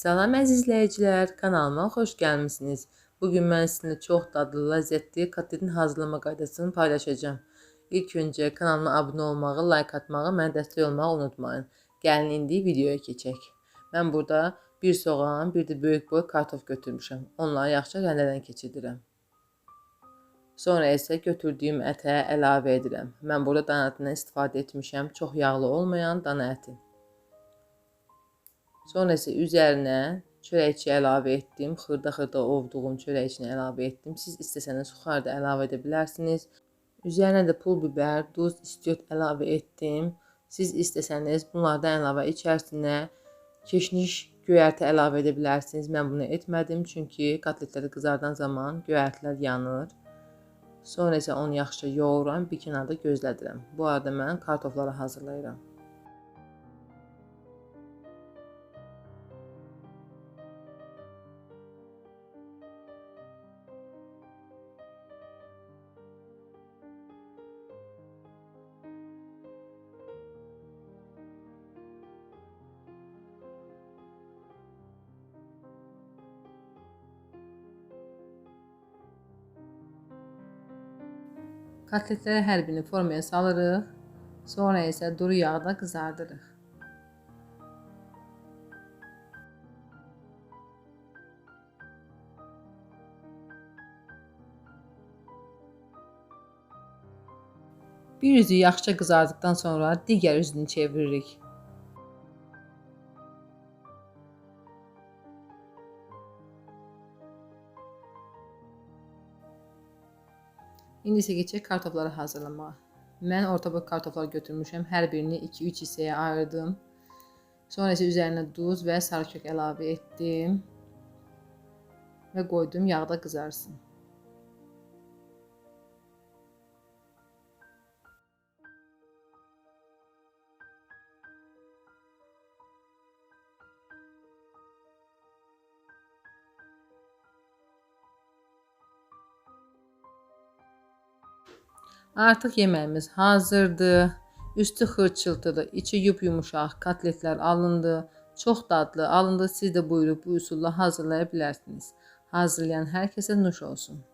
Salam əziz izləyicilər, kanalıma xoş gəlmisiniz. Bugün mən sizinlə çox dadlı, ləzzətli kotletin hazırlama qaydasını paylaşacağım. İlk öncə kanalıma abunə olmağı, like atmağı, mənə dəstək olmağı unutmayın. Gəlin indi videoya keçək. Mən burada bir soğan, bir də böyük boy kartof götürmüşəm. Onları yaxşı rəndədən keçirdirəm. Sonra isə götürdüyüm ətə əlavə edirəm. Mən burada dana ətindən istifadə etmişəm. Çox yağlı olmayan dana əti. Sonra isə üzərinə çörəkçi əlavə etdim. Xırda-xırda ovduğum çörəkçini əlavə etdim. Siz istəsəniz suxar da əlavə edə bilərsiniz. Üzərinə də pul biber, duz, istiot əlavə etdim. Siz istəsəniz bunlardan əlavə içərisinə keşniş, göyərti əlavə edə bilərsiniz. Mən bunu etmədim çünki kotletləri qızardan zaman göyərtilər yanır. Sonra isə onu yaxşıca yoğururam, bir kənarda gözlədirəm. Bu arada mən kartofları hazırlayıram. Kotletləri hər birini formaya salırıq. Sonra isə duru yağda qızardırıq. Bir üzü yaxşıca qızardıqdan sonra digər üzünü çeviririk. İndi isə keçək kartofları hazırlamağa. Mən orta boy kartoflar götürmüşəm. Hər birini 2-3 hissəyə ayırdım. Sonra isə üzərinə duz və sarı kök əlavə etdim. Və qoydum yağda qızarsın. Artıq yeməyimiz hazırdır. Üstü xırçıltılı, içi yup-yumuşaq kotletlər alındı. Çox dadlı alındı. Siz də buyurub bu üsulla hazırlaya bilərsiniz. Hazırlayan hər kəsə nuş olsun.